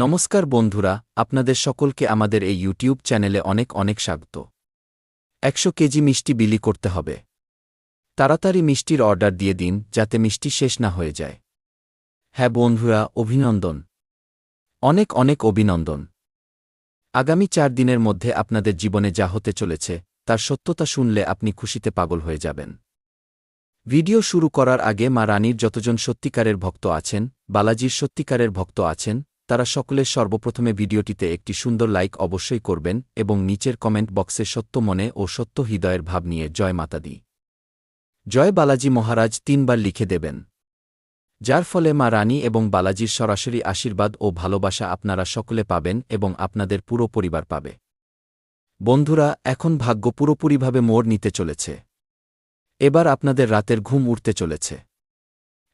নমস্কার বন্ধুরা, আপনাদের সকলকে আমাদের এই ইউটিউব চ্যানেলে অনেক অনেক স্বাগত। একশো কেজি মিষ্টি বিলি করতে হবে। তাড়াতাড়ি মিষ্টির অর্ডার দিয়ে দিন, যাতে মিষ্টি শেষ না হয়ে যায়। হ্যাঁ বন্ধুরা, অভিনন্দন। অনেক অনেক অভিনন্দন। আগামী চার দিনের মধ্যে আপনাদের জীবনে যা হতে চলেছে, তার সত্যতা শুনলে আপনি খুশিতে পাগল হয়ে যাবেন। ভিডিও শুরু করার আগে মা রানীর যতজন সত্যিকারের ভক্ত আছেন, বালাজির সত্যিকারের ভক্ত আছেন তারা সকলের সর্বপ্রথমে ভিডিওটিতে একটি সুন্দর লাইক অবশ্যই করবেন এবং নিচের কমেন্ট বক্সে সত্য মনে ও সত্য হৃদয়ের ভাব নিয়ে জয় মাতা দি জয় বালাজি মহারাজ তিনবার লিখে দেবেন। যার ফলে মা রানী এবং বালাজির সরাসরি আশীর্বাদ ও ভালোবাসা আপনারা সকলে পাবেন এবং আপনাদের পুরো পরিবার পাবে। বন্ধুরা, এখন ভাগ্য পুরোপুরিভাবে মোড় নিতে চলেছে। এবার আপনাদের রাতের ঘুম উঠতে চলেছে।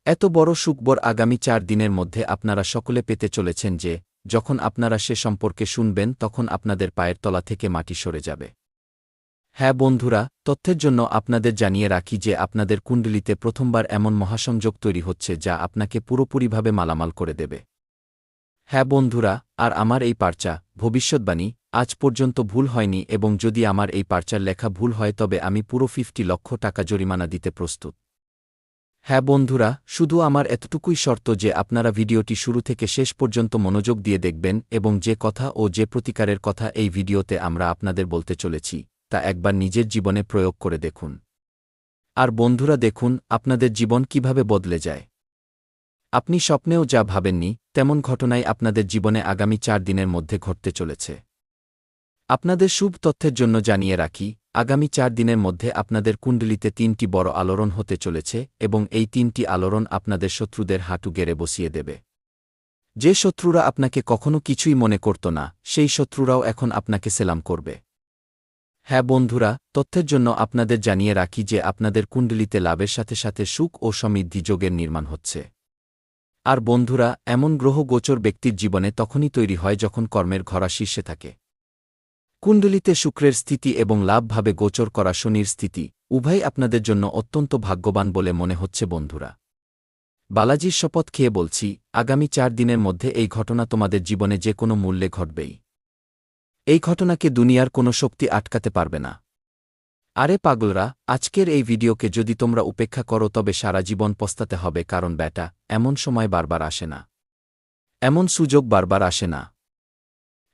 এত বড় সুকবর আগামী চার দিনের মধ্যে আপনারা সকলে পেতে চলেছেন যে, যখন আপনারা সে সম্পর্কে শুনবেন তখন আপনাদের পায়ের তলা থেকে মাটি সরে যাবে। হ্যাঁ বন্ধুরা, তথ্যের জন্য আপনাদের জানিয়ে রাখি যে আপনাদের কুণ্ডলিতে প্রথমবার এমন মহাসংযোগ তৈরি হচ্ছে যা আপনাকে পুরোপুরিভাবে মালামাল করে দেবে। হ্যাঁ বন্ধুরা, আর আমার এই পার্চা, ভবিষ্যৎবাণী, আজ পর্যন্ত ভুল হয়নি এবং যদি আমার এই পার্চার লেখা ভুল হয় তবে আমি পুরো ফিফটি লক্ষ টাকা জরিমানা দিতে প্রস্তুত। হ্যাঁ বন্ধুরা, শুধু আমার এতটুকুই শর্ত যে আপনারা ভিডিওটি শুরু থেকে শেষ পর্যন্ত মনোযোগ দিয়ে দেখবেন এবং যে কথা ও যে প্রতিকারের কথা এই ভিডিওতে আমরা আপনাদের বলতে চলেছি, তা একবার নিজের জীবনে প্রয়োগ করে দেখুন। আর বন্ধুরা দেখুন, আপনাদের জীবন কীভাবে বদলে যায়। আপনি স্বপ্নেও যা ভাবেননি, তেমন ঘটনাই আপনাদের জীবনে আগামী চার দিনের মধ্যে ঘটতে চলেছে। আপনাদের শুভ তথ্যের জন্য জানিয়ে রাখি আগামী চার দিনের মধ্যে আপনাদের কুণ্ডলিতে তিনটি বড় আলোড়ন হতে চলেছে এবং এই তিনটি আলোড়ন আপনাদের শত্রুদের হাঁটু গেড়ে বসিয়ে দেবে। যে শত্রুরা আপনাকে কখনো কিছুই মনে করত না, সেই শত্রুরাও এখন আপনাকে সেলাম করবে। হ্যাঁ বন্ধুরা, তথ্যের জন্য আপনাদের জানিয়ে রাখি যে আপনাদের কুণ্ডলিতে লাভের সাথে সাথে সুখ ও সমৃদ্ধি যোগের নির্মাণ হচ্ছে। আর বন্ধুরা, এমন গ্রহ গোচর ব্যক্তির জীবনে তখনই তৈরি হয় যখন কর্মের ঘরা শীর্ষে থাকে। কুণ্ডলিতে শুক্রের স্থিতি এবং লাভভাবে গোচর করা শনির স্থিতি উভয় আপনাদের জন্য অত্যন্ত ভাগ্যবান বলে মনে হচ্ছে, বন্ধুরা। বালাজির শপথ খেয়ে বলছি, আগামী চার দিনের মধ্যে এই ঘটনা তোমাদের জীবনে যে কোনো মূল্যে ঘটবেই। এই ঘটনাকে দুনিয়ার কোনো শক্তি আটকাতে পারবে না। আরে পাগলরা, আজকের এই ভিডিওকে যদি তোমরা উপেক্ষা করো, তবে সারা জীবন পস্তাতে হবে, কারণ ব্যাটা, এমন সময় বারবার আসে না। এমন সুযোগ বারবার আসে না।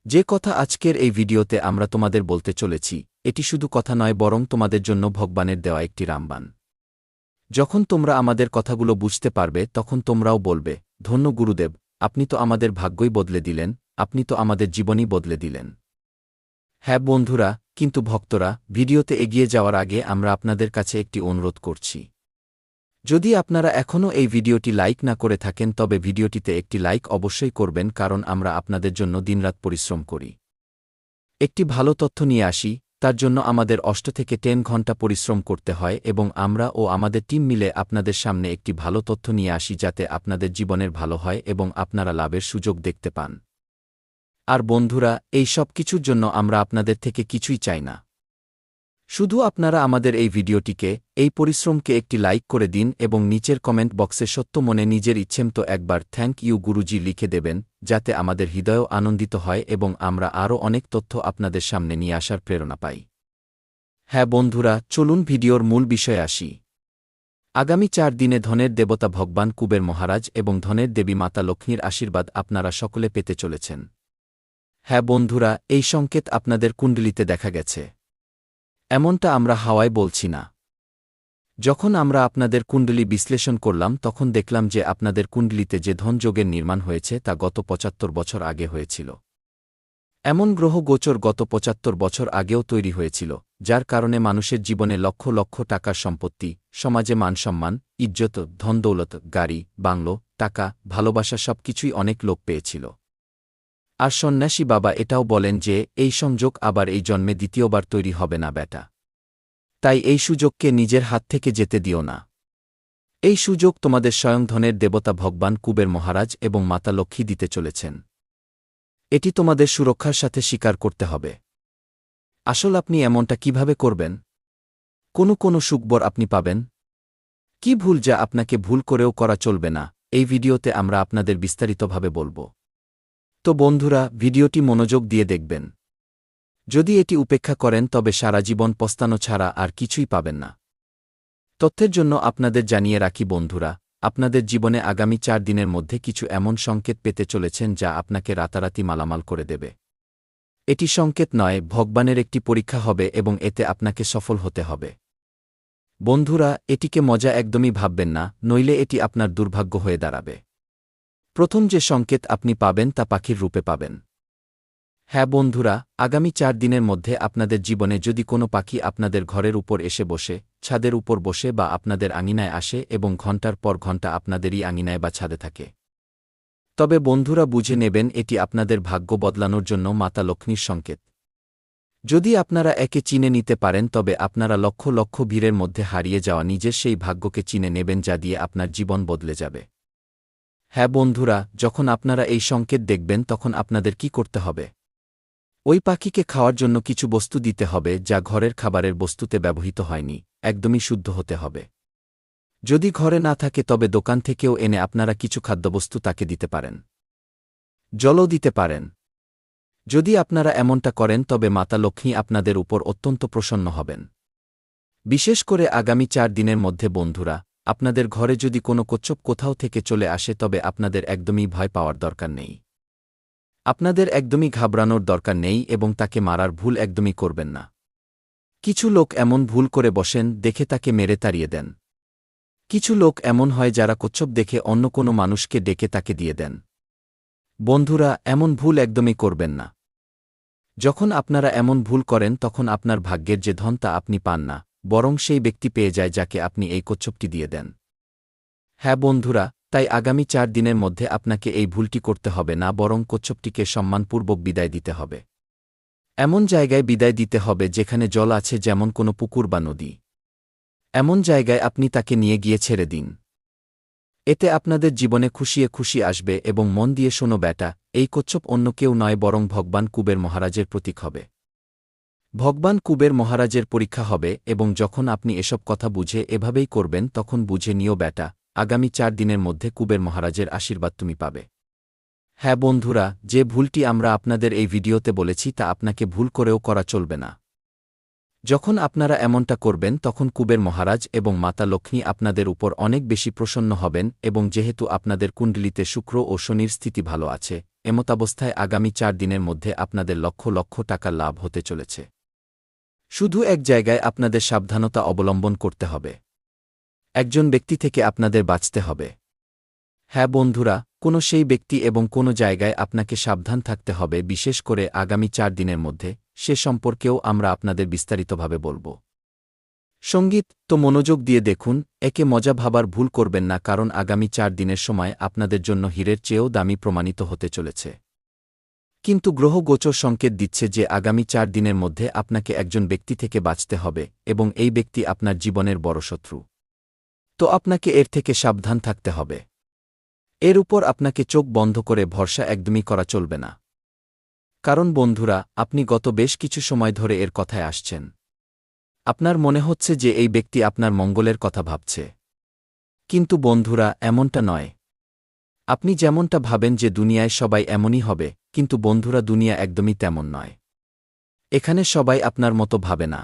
যে কথা আজকের এই ভিডিওতে আমরা তোমাদের বলতে চলেছি, এটি শুধু কথা নয়, বরং তোমাদের জন্য ভগবানের দেওয়া একটি রামবান যখন তোমরা আমাদের কথাগুলো বুঝতে পারবে, তখন তোমরাও বলবে, ধন্য গুরুদেব, আপনি তো আমাদের ভাগ্যই বদলে দিলেন, আপনি তো আমাদের জীবনই বদলে দিলেন। হ্যাঁ বন্ধুরা, কিন্তু ভক্তরা, ভিডিওতে এগিয়ে যাওয়ার আগে আমরা আপনাদের কাছে একটি অনুরোধ করছি। যদি আপনারা এখনও এই ভিডিওটি লাইক না করে থাকেন, তবে ভিডিওটিতে একটি লাইক অবশ্যই করবেন, কারণ আমরা আপনাদের জন্য দিনরাত পরিশ্রম করি। একটি ভালো তথ্য নিয়ে আসি, তার জন্য আমাদের অষ্ট থেকে টেন ঘণ্টা পরিশ্রম করতে হয় এবং আমরা ও আমাদের টিম মিলে আপনাদের সামনে একটি ভালো তথ্য নিয়ে আসি যাতে আপনাদের জীবনের ভালো হয় এবং আপনারা লাভের সুযোগ দেখতে পান। আর বন্ধুরা, এই সব কিছুর জন্য আমরা আপনাদের থেকে কিছুই চাই না। শুধু আপনারা আমাদের এই ভিডিওটিকে, এই পরিশ্রমকে একটি লাইক করে দিন এবং নিচের কমেন্ট বক্সে সত্য মনে নিজের ইচ্ছেমতো একবার থ্যাংক ইউ গুরুজি লিখে দেবেন, যাতে আমাদের হৃদয়ও আনন্দিত হয় এবং আমরা আরও অনেক তথ্য আপনাদের সামনে নিয়ে আসার প্রেরণা পাই। হ্যাঁ বন্ধুরা, চলুন ভিডিওর মূল বিষয়ে আসি। আগামী চার দিনে ধনের দেবতা ভগবান কুবের মহারাজ এবং ধনের দেবী মাতা লক্ষ্মীর আশীর্বাদ আপনারা সকলে পেতে চলেছেন। হ্যাঁ বন্ধুরা, এই সংকেত আপনাদের কুণ্ডলিতে দেখা গেছে। এমনটা আমরা হাওয়ায় বলছি না। যখন আমরা আপনাদের কুণ্ডলী বিশ্লেষণ করলাম, তখন দেখলাম যে আপনাদের কুণ্ডলিতে যে ধনযোগের নির্মাণ হয়েছে, তা গত পঁচাত্তর বছর আগে হয়েছিল। এমন গ্রহ গোচর গত পঁচাত্তর বছর আগেও তৈরি হয়েছিল, যার কারণে মানুষের জীবনে লক্ষ লক্ষ টাকার সম্পত্তি, সমাজে মানসম্মান ইজ্জত ধনদৌলত গাড়ি, বাংলো, টাকা, ভালোবাসা সবকিছুই অনেক লোক পেয়েছিল। আর সন্ন্যাসী বাবা এটাও বলেন যে, এই সংযোগ আবার এই জন্মে দ্বিতীয়বার তৈরি হবে না বেটা। তাই এই সুযোগকে নিজের হাত থেকে যেতে দিও না। এই সুযোগ তোমাদের স্বয়ং ধনের দেবতা ভগবান কুবের মহারাজ এবং মাতা লক্ষ্মী দিতে চলেছেন। এটি তোমাদের সুরক্ষার সাথে স্বীকার করতে হবে। আসল আপনি এমনটা কীভাবে করবেন? কোনো কোনো সুকবর আপনি পাবেন? কি ভুল যা আপনাকে ভুল করেও করা চলবে না, এই ভিডিওতে আমরা আপনাদের বিস্তারিতভাবে বলব। তো বন্ধুরা, ভিডিওটি মনোযোগ দিয়ে দেখবেন। যদি এটি উপেক্ষা করেন, তবে সারা জীবন পস্তানো ছাড়া আর কিছুই পাবেন না। তথ্যের জন্য আপনাদের জানিয়ে রাখি বন্ধুরা, আপনাদের জীবনে আগামী চার দিনের মধ্যে কিছু এমন সংকেত পেতে চলেছেন যা আপনাকে রাতারাতি মালামাল করে দেবে। এটি সংকেত নয়, ভগবানের একটি পরীক্ষা হবে এবং এতে আপনাকে সফল হতে হবে। বন্ধুরা, এটিকে মজা একদমই ভাববেন না, নইলে এটি আপনার দুর্ভাগ্য হয়ে দাঁড়াবে। প্রথম যে সংকেত আপনি পাবেন তা পাখির রূপে পাবেন। হ্যাঁ বন্ধুরা, আগামী চার দিনের মধ্যে আপনাদের জীবনে যদি কোনো পাখি আপনাদের ঘরের উপর এসে বসে, ছাদের উপর বসে বা আপনাদের আঙিনায় আসে এবং ঘণ্টার পর ঘণ্টা আপনাদেরই আঙিনায় বা ছাদে থাকে। তবে বন্ধুরা বুঝে নেবেন এটি আপনাদের ভাগ্য বদলানোর জন্য মাতা লক্ষ্মীর সংকেত। যদি আপনারা একে চিনে নিতে পারেন, তবে আপনারা লক্ষ লক্ষ ভিড়ের মধ্যে হারিয়ে যাওয়া নিজের সেই ভাগ্যকে চিনে নেবেন যা দিয়ে আপনার জীবন বদলে যাবে। হ্যাঁ বন্ধুরা, যখন আপনারা এই সংকেত দেখবেন তখন আপনাদের কি করতে হবে? ওই পাখিকে খাওয়ার জন্য কিছু বস্তু দিতে হবে যা ঘরের খাবারের বস্তুতে ব্যবহৃত হয়নি, একদমই শুদ্ধ হতে হবে। যদি ঘরে না থাকে তবে দোকান থেকেও এনে আপনারা কিছু খাদ্যবস্তু তাকে দিতে পারেন। জলও দিতে পারেন। যদি আপনারা এমনটা করেন তবে মাতা লক্ষ্মী আপনাদের উপর অত্যন্ত প্রসন্ন হবেন। বিশেষ করে আগামী চার দিনের মধ্যে বন্ধুরা আপনাদের ঘরে যদি কোনো কচ্ছপ কোথাও থেকে চলে আসে তবে আপনাদের একদমই ভয় পাওয়ার দরকার নেই। আপনাদের একদমই ঘাবড়ানোর দরকার নেই এবং তাকে মারার ভুল একদমই করবেন না। কিছু লোক এমন ভুল করে বসেন, দেখে তাকে মেরে তাড়িয়ে দেন। কিছু লোক এমন হয় যারা কচ্ছপ দেখে অন্য কোনো মানুষকে ডেকে তাকে দিয়ে দেন। বন্ধুরা, এমন ভুল একদমই করবেন না। যখন আপনারা এমন ভুল করেন, তখন আপনার ভাগ্যের যে ধন তা আপনি পান না। বরং সেই ব্যক্তি পেয়ে যায় যাকে আপনি এই কচ্ছপটি দিয়ে দেন। হ্যাঁ বন্ধুরা, তাই আগামী চার দিনের মধ্যে আপনাকে এই ভুলটি করতে হবে না, বরং কচ্ছপটিকে সম্মানপূর্বক বিদায় দিতে হবে। এমন জায়গায় বিদায় দিতে হবে যেখানে জল আছে যেমন কোনো পুকুর বা নদী। এমন জায়গায় আপনি তাকে নিয়ে গিয়ে ছেড়ে দিন। এতে আপনাদের জীবনে খুশিয়ে খুশি আসবে এবং মন দিয়ে শোনো, ব্যাটা, এই কচ্ছপ অন্য কেউ নয়, বরং ভগবান কুবের মহারাজের প্রতীক হবে। ভগবান কুবের মহারাজের পরীক্ষা হবে এবং যখন আপনি এসব কথা বুঝে এভাবেই করবেন, তখন বুঝে নিও ব্যাটা, আগামী চার দিনের মধ্যে কুবের মহারাজের আশীর্বাদ তুমি পাবে। হ্যাঁ বন্ধুরা, যে ভুলটি আমরা আপনাদের এই ভিডিওতে বলেছি তা আপনাকে ভুল করেও করা চলবে না। যখন আপনারা এমনটা করবেন, তখন কুবের মহারাজ এবং মাতা লক্ষ্মী আপনাদের উপর অনেক বেশি প্রসন্ন হবেন এবং যেহেতু আপনাদের কুণ্ডলিতে শুক্র ও শনির স্থিতি ভালো আছে, এমতাবস্থায় আগামী চার দিনের মধ্যে আপনাদের লক্ষ লক্ষ টাকা লাভ হতে চলেছে। শুধু এক জায়গায় আপনাদের সাবধানতা অবলম্বন করতে হবে। একজন ব্যক্তি থেকে আপনাদের বাঁচতে হবে। হ্যাঁ বন্ধুরা, কোনো সেই ব্যক্তি এবং কোনো জায়গায় আপনাকে সাবধান থাকতে হবে, বিশেষ করে আগামী চার দিনের মধ্যে, সে সম্পর্কেও আমরা আপনাদের বিস্তারিতভাবে বলব। সংগীত, তো মনোযোগ দিয়ে দেখুন, একে মজা ভাবার ভুল করবেন না, কারণ আগামী চার দিনের সময় আপনাদের জন্য হীরের চেয়েও দামি প্রমাণিত হতে চলেছে। কিন্তু গ্রহ গোচর সংকেত দিচ্ছে যে আগামী চার দিনের মধ্যে আপনাকে একজন ব্যক্তি থেকে বাঁচতে হবে এবং এই ব্যক্তি আপনার জীবনের বড় শত্রু। তো আপনাকে এর থেকে সাবধান থাকতে হবে। এর উপর আপনাকে চোখ বন্ধ করে ভরসা একদমই করা চলবে না। কারণ বন্ধুরা, আপনি গত বেশ কিছু সময় ধরে এর কথায় আসছেন। আপনার মনে হচ্ছে যে এই ব্যক্তি আপনার মঙ্গলের কথা ভাবছে। কিন্তু বন্ধুরা, এমনটা নয়। আপনি যেমনটা ভাবেন যে দুনিয়ায় সবাই এমনই হবে, কিন্তু বন্ধুরা দুনিয়া একদমই তেমন নয়। এখানে সবাই আপনার মতো ভাবে না।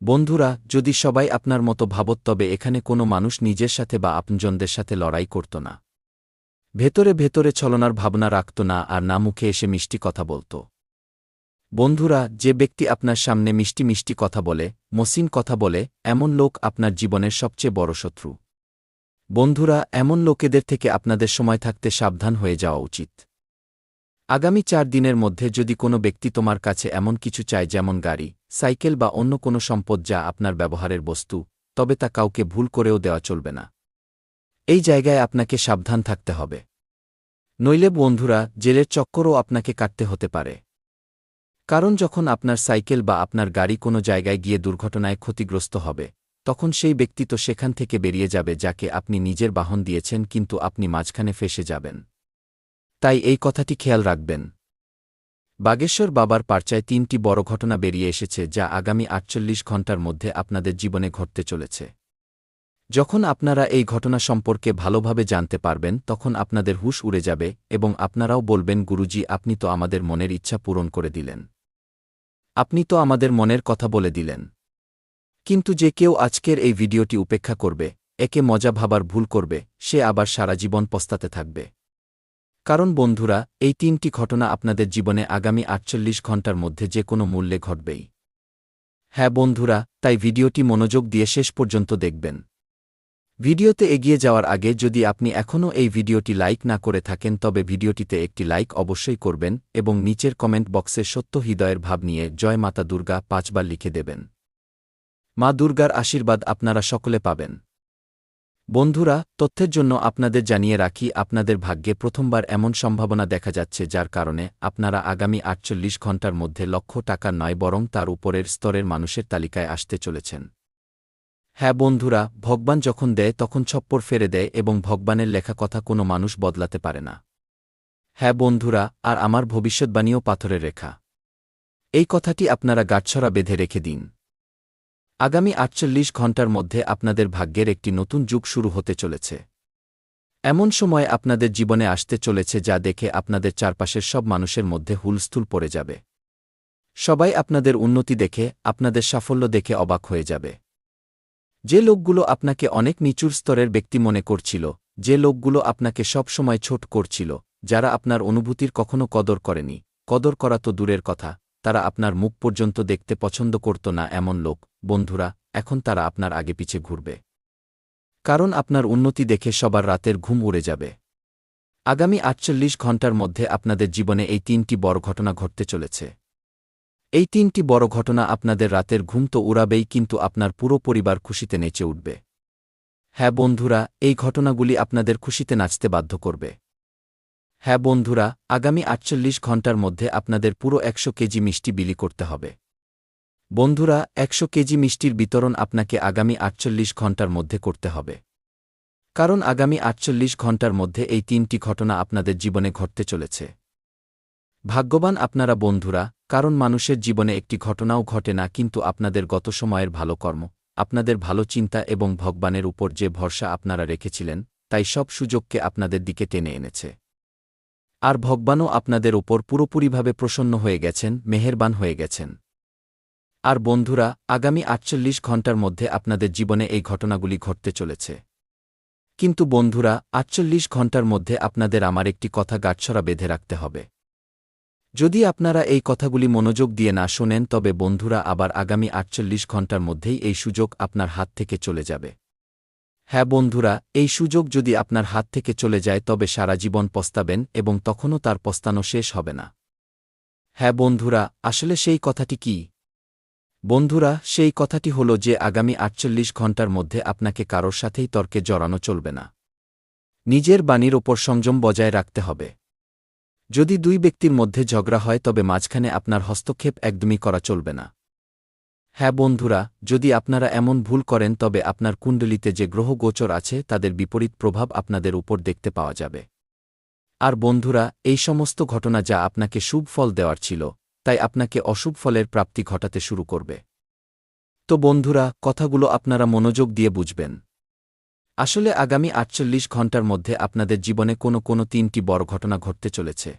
বন্ধুরা, যদি সবাই আপনার মতো ভাবত, তবে এখানে কোনো মানুষ নিজের সাথে বা আপনজনদের সাথে লড়াই করত না। ভেতরে ভেতরে ছলনার ভাবনা রাখত না আর না মুখে এসে মিষ্টি কথা বলত। বন্ধুরা, যে ব্যক্তি আপনার সামনে মিষ্টি মিষ্টি কথা বলে মসিন কথা বলে, এমন লোক আপনার জীবনের সবচেয়ে বড় শত্রু। বন্ধুরা, এমন লোকেদের থেকে আপনাদের সময় থাকতে সাবধান হয়ে যাওয়া উচিত। আগামী চার দিনের মধ্যে যদি কোনো ব্যক্তি তোমার কাছে এমন কিছু চায় যেমন গাড়ি, সাইকেল বা অন্য কোনো সম্পদ যা আপনার ব্যবহারের বস্তু, তবে তা কাউকে ভুল করেও দেওয়া চলবে না। এই জায়গায় আপনাকে সাবধান থাকতে হবে। নইলে বন্ধুরা, জেলের চক্করও আপনাকে কাটতে হতে পারে। কারণ যখন আপনার সাইকেল বা আপনার গাড়ি কোনো জায়গায় গিয়ে দুর্ঘটনায় ক্ষতিগ্রস্ত হবে তখন সেই ব্যক্তি তো সেখান থেকে বেরিয়ে যাবে যাকে আপনি নিজের বাহন দিয়েছেন কিন্তু আপনি মাঝখানে ফেসে যাবেন। তাই এই কথাটি খেয়াল রাখবেন। বাগেশ্বর বাবার পার্চায় তিনটি বড় ঘটনা বেরিয়ে এসেছে যা আগামী আটচল্লিশ ঘণ্টার মধ্যে আপনাদের জীবনে ঘটতে চলেছে। যখন আপনারা এই ঘটনা সম্পর্কে ভালোভাবে জানতে পারবেন, তখন আপনাদের হুশ উড়ে যাবে এবং আপনারাও বলবেন, গুরুজি, আপনি তো আমাদের মনের ইচ্ছা পূরণ করে দিলেন। আপনি তো আমাদের মনের কথা বলে দিলেন। কিন্তু যে কেউ আজকের এই ভিডিওটি উপেক্ষা করবে, একে মজা ভাবার ভুল করবে, সে আবার সারা জীবন পস্তাতে থাকবে। কারণ বন্ধুরা, এই তিনটি ঘটনা আপনাদের জীবনে আগামী আটচল্লিশ ঘণ্টার মধ্যে যে কোনো মূল্যে ঘটবেই। হ্যাঁ বন্ধুরা, তাই ভিডিওটি মনোযোগ দিয়ে শেষ পর্যন্ত দেখবেন। ভিডিওতে এগিয়ে যাওয়ার আগে যদি আপনি এখনও এই ভিডিওটি লাইক না করে থাকেন, তবে ভিডিওটিতে একটি লাইক অবশ্যই করবেন এবং নিচের কমেন্ট বক্সে সত্য হৃদয়ের ভাব নিয়ে জয় মাতা দুর্গা পাঁচবার লিখে দেবেন। মা দুর্গার আশীর্বাদ আপনারা সকলে পাবেন। বন্ধুরা, তথ্যের জন্য আপনাদের জানিয়ে রাখি, আপনাদের ভাগ্যে প্রথমবার এমন সম্ভাবনা দেখা যাচ্ছে যার কারণে আপনারা আগামী আটচল্লিশ ঘণ্টার মধ্যে লক্ষ টাকা নয় বরং তার উপরের স্তরের মানুষের তালিকায় আসতে চলেছেন। হ্যাঁ বন্ধুরা, ভগবান যখন দেয় তখন ছপ্পর ফেরে দেয় এবং ভগবানের লেখা কথা কোনো মানুষ বদলাতে পারে না। হ্যাঁ বন্ধুরা, আর আমার ভবিষ্যৎবাণীও পাথরের রেখা। এই কথাটি আপনারা গাছছড়া বেঁধে রেখে দিন। আগামী আটচল্লিশ ঘণ্টার মধ্যে আপনাদের ভাগ্যের একটি নতুন যুগ শুরু হতে চলেছে। এমন সময় আপনাদের জীবনে আসতে চলেছে যা দেখে আপনাদের চারপাশের সব মানুষের মধ্যে হুলস্থুল পড়ে যাবে। সবাই আপনাদের উন্নতি দেখে, আপনাদের সাফল্য দেখে অবাক হয়ে যাবে। যে লোকগুলো আপনাকে অনেক নিচুর স্তরের ব্যক্তি মনে করছিল, যে লোকগুলো আপনাকে সব সময় ছোট করছিল, যারা আপনার অনুভূতির কখনো কদর করেনি। কদর করা তো দূরের কথা তারা আপনার মুখ পর্যন্ত দেখতে পছন্দ করত না এমন লোক, বন্ধুরা, এখন তারা আপনার আগে পিছে ঘুরবে। কারণ আপনার উন্নতি দেখে সবার রাতের ঘুম উড়ে যাবে। আগামী আটচল্লিশ ঘণ্টার মধ্যে আপনাদের জীবনে এই তিনটি বড় ঘটনা ঘটতে চলেছে। এই তিনটি বড় ঘটনা আপনাদের রাতের ঘুম তো উড়াবেই, কিন্তু আপনার পুরো পরিবার খুশিতে নেচে উঠবে। হ্যাঁ বন্ধুরা, এই ঘটনাগুলি আপনাদের খুশিতে নাচতে বাধ্য করবে। হ্যাঁ বন্ধুরা, আগামী আটচল্লিশ ঘণ্টার মধ্যে আপনাদের পুরো একশো কেজি মিষ্টি বিলি করতে হবে। বন্ধুরা, একশো কেজি মিষ্টির বিতরণ আপনাকে আগামী আটচল্লিশ ঘণ্টার মধ্যে করতে হবে। কারণ আগামী আটচল্লিশ ঘণ্টার মধ্যে এই তিনটি ঘটনা আপনাদের জীবনে ঘটতে চলেছে। ভাগ্যবান আপনারা বন্ধুরা, কারণ মানুষের জীবনে একটি ঘটনাও ঘটে না, কিন্তু আপনাদের গত সময়ের ভালো কর্ম, আপনাদের ভালো চিন্তা এবং ভগবানের উপর যে ভরসা আপনারা রেখেছিলেন, তাই সব সুযোগকে আপনাদের দিকে টেনে এনেছে। আর ভগবানও আপনাদের ওপর পুরোপুরিভাবে প্রসন্ন হয়ে গেছেন, মেহেরবান হয়ে গেছেন। আর বন্ধুরা, আগামী আটচল্লিশ ঘণ্টার মধ্যে আপনাদের জীবনে এই ঘটনাগুলি ঘটতে চলেছে। কিন্তু বন্ধুরা, আটচল্লিশ ঘণ্টার মধ্যে আপনাদের আমার একটি কথা গাছছড়া বেঁধে রাখতে হবে। যদি আপনারা এই কথাগুলি মনোযোগ দিয়ে না শোনেন, তবে বন্ধুরা, আবার আগামী আটচল্লিশ ঘণ্টার মধ্যেই এই সুযোগ আপনার হাত থেকে চলে যাবে। হ্যাঁ বন্ধুরা, এই সুযোগ যদি আপনার হাত থেকে চলে যায় তবে সারা জীবন পস্তাবেন এবং তখনও তার পস্তানো শেষ হবে না। হ্যাঁ বন্ধুরা, আসলে সেই কথাটি কি? বন্ধুরা, সেই কথাটি হল যে আগামী আটচল্লিশ ঘণ্টার মধ্যে আপনাকে কারোর সাথেই তর্কে জড়ানো চলবে না। নিজের বাণীর ওপর সংযম বজায় রাখতে হবে। যদি দুই ব্যক্তির মধ্যে ঝগড়া হয় তবে মাঝখানে আপনার হস্তক্ষেপ একদমই করা চলবে না। হ্যাঁ বন্ধুরা, যদি আপনারা এমন ভুল করেন তবে আপনার কুণ্ডলিতে যে গ্রহ গোচর আছে তাদের বিপরীত প্রভাব আপনাদের উপর দেখতে পাওয়া যাবে। আর বন্ধুরা, এই সমস্ত ঘটনা যা আপনাকে শুভ ফল দেওয়ার ছিল, তাই আপনাকে অশুভ ফলের প্রাপ্তি ঘটাতে শুরু করবে। তো বন্ধুরা, কথাগুলো আপনারা মনোযোগ দিয়ে বুঝবেন। আসলে আগামী আটচল্লিশ ঘণ্টার মধ্যে আপনাদের জীবনে কোনো কোনো তিনটি বড় ঘটনা ঘটতে চলেছে।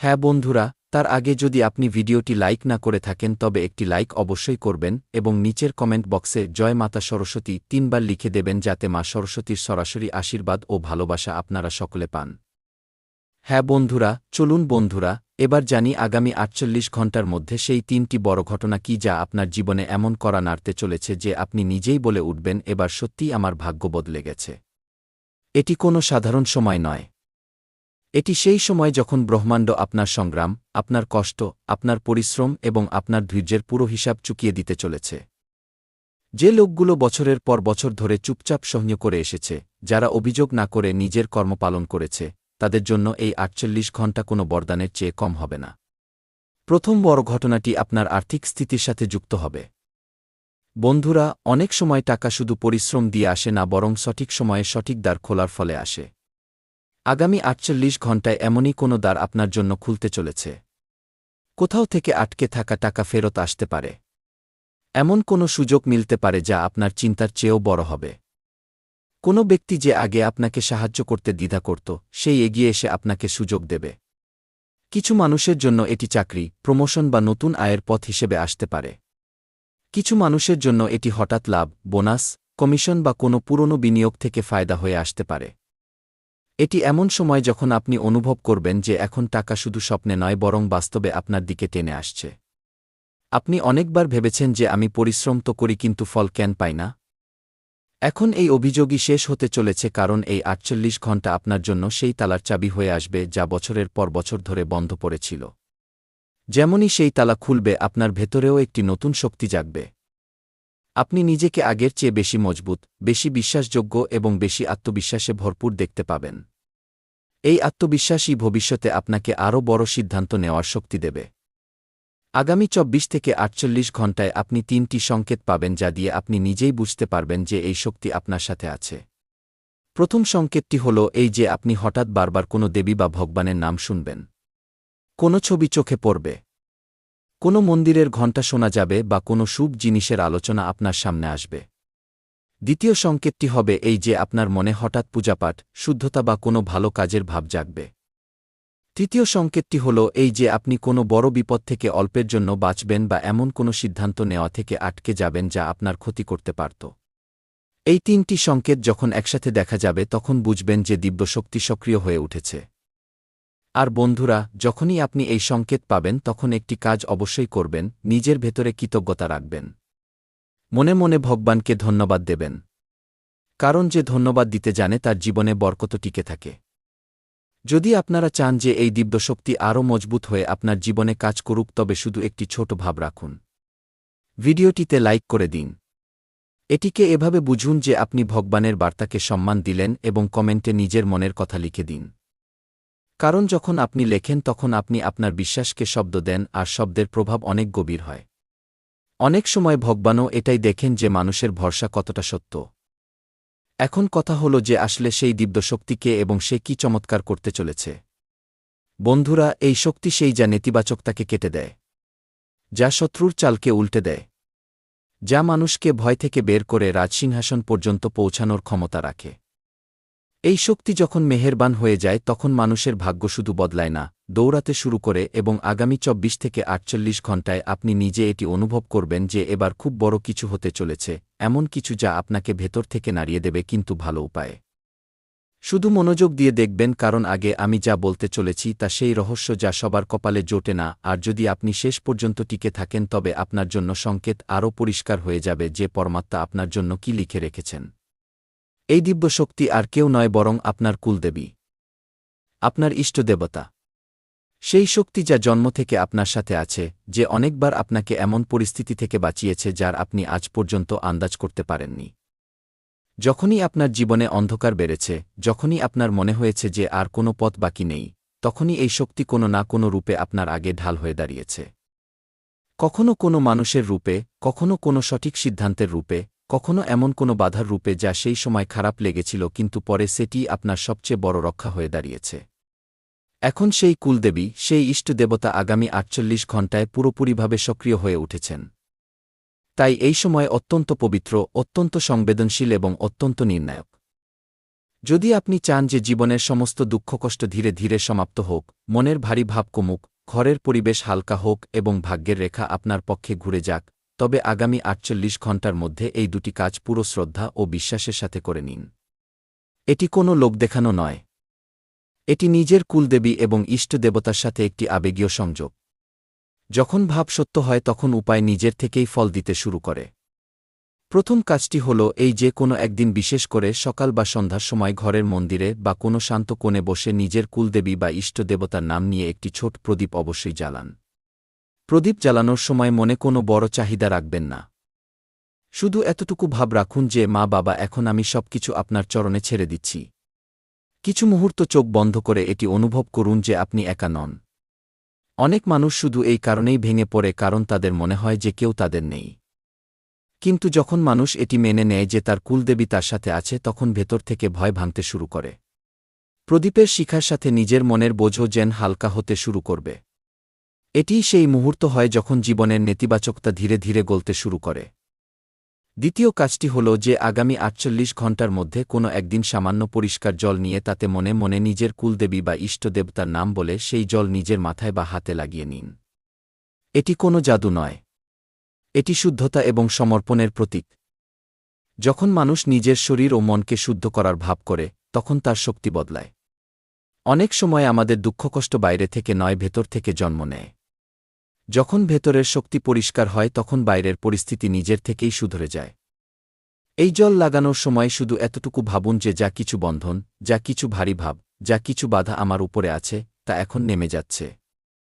হ্যাঁ বন্ধুরা তার আগে যদি আপনি ভিডিওটি লাইক না করে থাকেন তবে একটি লাইক অবশ্যই করবেন এবং নিচের কমেন্ট বক্সে জয় মাতা সরস্বতী তিনবার লিখে দেবেন যাতে মা সরস্বতীর সরাসরি আশীর্বাদ ও ভালোবাসা আপনারা সকলে পান। হ্যাঁ বন্ধুরা, চলুন বন্ধুরা, এবার জানি আগামী আটচল্লিশ ঘণ্টার মধ্যে সেই তিনটি বড় ঘটনা কি যা আপনার জীবনে এমন করা নাড়তে চলেছে যে আপনি নিজেই বলে উঠবেন, এবার সত্যিই আমার ভাগ্য বদলে গেছে। এটি কোনো সাধারণ সময় নয়। এটি সেই সময় যখন ব্রহ্মাণ্ড আপনার সংগ্রাম, আপনার কষ্ট, আপনার পরিশ্রম এবং আপনার ধৈর্যের পুরো হিসাব চুকিয়ে দিতে চলেছে। যে লোকগুলো বছরের পর বছর ধরে চুপচাপ সহ্য করে এসেছে, যারা অভিযোগ না করে নিজের কর্ম পালন করেছে, তাদের জন্য এই আটচল্লিশ ঘণ্টা কোনো বরদানের চেয়ে কম হবে না। প্রথম বড় ঘটনাটি আপনার আর্থিক স্থিতির সাথে যুক্ত হবে। বন্ধুরা, অনেক সময় টাকা শুধু পরিশ্রম দিয়ে আসে না, বরং সঠিক সময়ে সঠিক দ্বার খোলার ফলে আসে। আগামী আটচল্লিশ ঘণ্টায় এমনই কোনো দ্বার আপনার জন্য খুলতে চলেছে। কোথাও থেকে আটকে থাকা টাকা ফেরত আসতে পারে। এমন কোনো সুযোগ মিলতে পারে যা আপনার চিন্তার চেয়েও বড় হবে। কোনো ব্যক্তি যে আগে আপনাকে সাহায্য করতে দ্বিধা করত, সেই এগিয়ে এসে আপনাকে সুযোগ দেবে। কিছু মানুষের জন্য এটি চাকরি, প্রমোশন বা নতুন আয়ের পথ হিসেবে আসতে পারে। কিছু মানুষের জন্য এটি হঠাৎ লাভ, বোনাস, কমিশন বা কোনো পুরনো বিনিয়োগ থেকে ফায়দা হয়ে আসতে পারে। এটি এমন সময় যখন আপনি অনুভব করবেন যে এখন টাকা শুধু স্বপ্নে নয়, বরং বাস্তবে আপনার দিকে টেনে আসছে। আপনি অনেকবার ভেবেছেন যে আমি পরিশ্রম তো করি কিন্তু ফল কেন পাই না? এখন এই অভিযোগই শেষ হতে চলেছে কারণ এই আটচল্লিশ ঘণ্টা আপনার জন্য সেই তালার চাবি হয়ে আসবে যা বছরের পর বছর ধরে বন্ধ পড়েছিল। যেমনই সেই তালা খুলবে, আপনার ভেতরেও একটি নতুন শক্তি জাগবে। আপনি নিজেকে আগের চেয়ে বেশি মজবুত, বেশি বিশ্বাসযোগ্য এবং বেশি আত্মবিশ্বাসে ভরপুর দেখতে পাবেন। এই আত্মবিশ্বাসই ভবিষ্যতে আপনাকে আরও বড় সিদ্ধান্ত নেওয়ার শক্তি দেবে। আগামী চব্বিশ থেকে আটচল্লিশ ঘণ্টায় আপনি তিনটি সংকেত পাবেন যা দিয়ে আপনি নিজেই বুঝতে পারবেন যে এই শক্তি আপনার সাথে আছে। প্রথম সংকেতটি হল এই যে আপনি হঠাৎ বারবার কোনো দেবী বা ভগবানের নাম শুনবেন। কোনো ছবি চোখে পড়বে। কোনো মন্দিরের ঘণ্টা শোনা যাবে বা কোনো শুভ জিনিসের আলোচনা আপনার সামনে আসবে। দ্বিতীয় সংকেতটি হবে এই যে আপনার মনে হঠাৎ পূজাপাঠ, শুদ্ধতা বা কোনো ভালো কাজের ভাব জাগবে। তৃতীয় সংকেতটি হল এই যে আপনি কোনো বড় বিপদ থেকে অল্পের জন্য বাঁচবেন বা এমন কোনো সিদ্ধান্ত নেওয়া থেকে আটকে যাবেন যা আপনার ক্ষতি করতে পারত। এই তিনটি সংকেত যখন একসাথে দেখা যাবে তখন বুঝবেন যে দিব্যশক্তি সক্রিয় হয়ে উঠেছে। আর বন্ধুরা, যখনই আপনি এই সংকেত পাবেন, তখন একটি কাজ অবশ্যই করবেন, নিজের ভেতরে কৃতজ্ঞতা রাখবেন। মনে মনে ভগবানকে ধন্যবাদ দেবেন। কারণ যে ধন্যবাদ দিতে জানে, তার জীবনে বরকত টিকে থাকে। যদি আপনারা চান যে এই দিব্যশক্তি আরও মজবুত হয়ে আপনার জীবনে কাজ করুক, তবে শুধু একটি ছোট ভাব রাখুন। ভিডিওটিতে লাইক করে দিন। এটিকে এভাবে বুঝুন যে আপনি ভগবানের বার্তাকে সম্মান দিলেন এবং কমেন্টে নিজের মনের কথা লিখে দিন। কারণ যখন আপনি লেখেন তখন আপনি আপনার বিশ্বাসকে শব্দ দেন, আর শব্দের প্রভাব অনেক গভীর হয়। অনেক সময় ভগবানও এটাই দেখেন যে মানুষের ভরসা কতটা সত্য। এখন কথা হল যে আসলে সেই দিব্যশক্তিকে এবং সে কি চমৎকার করতে চলেছে। বন্ধুরা, এই শক্তি সেই যা নেতিবাচকতাকে কেটে দেয়। যা শত্রুর চালকে উল্টে দেয়। যা মানুষকে ভয় থেকে বের করে রাজসিংহাসন পর্যন্ত পৌঁছানোর ক্ষমতা রাখে। এই শক্তি যখন মেহেরবান হয়ে যায়, তখন মানুষের ভাগ্য শুধু বদলায় না, দৌড়াতে শুরু করে এবং আগামী চব্বিশ থেকে আটচল্লিশ ঘণ্টায় আপনি নিজে এটি অনুভব করবেন যে এবার খুব বড় কিছু হতে চলেছে, এমন কিছু যা আপনাকে ভেতর থেকে নাড়িয়ে দেবে কিন্তু ভালো উপায়ে। শুধু মনোযোগ দিয়ে দেখবেন, কারণ আগে আমি যা বলতে চলেছি তা সেই রহস্য যা সবার কপালে জোটে না, আর যদি আপনি শেষ পর্যন্ত টিকে থাকেন তবে আপনার জন্য সংকেত আরও পরিষ্কার হয়ে যাবে যে পরমাত্মা আপনার জন্য কি লিখে রেখেছেন। এই দিব্যশক্তি আর কেউ নয় বরং আপনার কুলদেবী। আপনার ইষ্ট দেবতা সেই শক্তি যা জন্ম থেকে আপনার সাথে আছে, যে অনেকবার আপনাকে এমন পরিস্থিতি থেকে বাঁচিয়েছে যার আপনি আজ পর্যন্ত আন্দাজ করতে পারেননি। যখনই আপনার জীবনে অন্ধকার বেড়েছে, যখনই আপনার মনে হয়েছে যে আর কোনো পথ বাকি নেই, তখনই এই শক্তি কোনো না কোনো রূপে আপনার আগে ঢাল হয়ে দাঁড়িয়েছে। কখনো কোনো মানুষের রূপে, কখনো কোনো সঠিক সিদ্ধান্তের রূপে কখনো এমন কোনো বাধার রূপে যা সেই সময় খারাপ লেগেছিল কিন্তু পরে সেটি আপনার সবচেয়ে বড় রক্ষা হয়ে দাঁড়িয়েছে। এখন সেই কুলদেবী, সেই ইষ্ট দেবতা আগামী আটচল্লিশ ঘণ্টায় পুরোপুরিভাবে সক্রিয় হয়ে উঠেছেন। তাই এই সময় অত্যন্ত পবিত্র, অত্যন্ত সংবেদনশীল এবং অত্যন্ত নির্ণায়ক। যদি আপনি চান যে জীবনের সমস্ত দুঃখকষ্ট ধীরে ধীরে সমাপ্ত হোক, মনের ভারী ভাব কমুক, ঘরের পরিবেশ হালকা হোক এবং ভাগ্যের রেখা আপনার পক্ষে ঘুরে যাক তবে আগামী আটচল্লিশ ঘণ্টার মধ্যে এই দুটি কাজ পুরো শ্রদ্ধা ও বিশ্বাসের সাথে করে নিন। এটি কোনো লোক দেখানো নয়। এটি নিজের কুলদেবী এবং ইষ্ট দেবতার সাথে একটি আবেগীয় সংযোগ। যখন ভাব সত্য হয় তখন উপায় নিজের থেকেই ফল দিতে শুরু করে। প্রথম কাজটি হল এই যে কোনো একদিন বিশেষ করে সকাল বা সন্ধ্যার সময় ঘরের মন্দিরে বা কোনো শান্ত কোণে বসে নিজের কুলদেবী বা ইষ্ট দেবতার নাম নিয়ে একটি ছোট প্রদীপ অবশ্যই জ্বালান। প্রদীপ জ্বালানোর সময় মনে কোনো বড় চাহিদা রাখবেন না। শুধু এতটুকু ভাব রাখুন যে, মা বাবা, এখন আমি সব কিছু আপনার চরণে ছেড়ে দিচ্ছি। কিছু মুহূর্ত চোখ বন্ধ করে এটি অনুভব করুন যে, আপনি একা নন। অনেক মানুষ শুধু এই কারণেই ভেঙে পড়ে, কারণ তাদের মনে হয় যে, কেউ তাদের নেই। কিন্তু যখন মানুষ এটি মেনে নেয় যে, তার কুলদেবী তার সাথে আছে, তখন ভেতর থেকে ভয় ভাঙতে শুরু করে। প্রদীপের শিখার সাথে নিজের মনের বোঝো যেন হালকা হতে শুরু করবে। এটিই সেই মুহূর্ত হয় যখন জীবনের নেতিবাচকতা ধীরে ধীরে গলতে শুরু করে। দ্বিতীয় কাজটি হল যে আগামী আটচল্লিশ ঘণ্টার মধ্যে কোনো একদিন সামান্য পরিষ্কার জল নিয়ে তাতে মনে মনে নিজের কুলদেবী বা ইষ্টদেবতার নাম বলে সেই জল নিজের মাথায় বা হাতে লাগিয়ে নিন। এটি কোনো জাদু নয়। এটি শুদ্ধতা এবং সমর্পণের প্রতীক। যখন মানুষ নিজের শরীর ও মনকে শুদ্ধ করার ভাব করে, তখন তার শক্তি বদলায়। অনেক সময় আমাদের দুঃখকষ্ট বাইরে থেকে নয়, ভেতর থেকে জন্ম নেয়। যখন ভেতরের শক্তি পরিষ্কার হয় তখন বাইরের পরিস্থিতি নিজের থেকেই শুধরে যায়। এই জল লাগানোর সময় শুধু এতটুকু ভাবুন যে যা কিছু বন্ধন, যা কিছু ভারী ভাব, যা কিছু বাধা আমার উপরে আছে, তা এখন নেমে যাচ্ছে।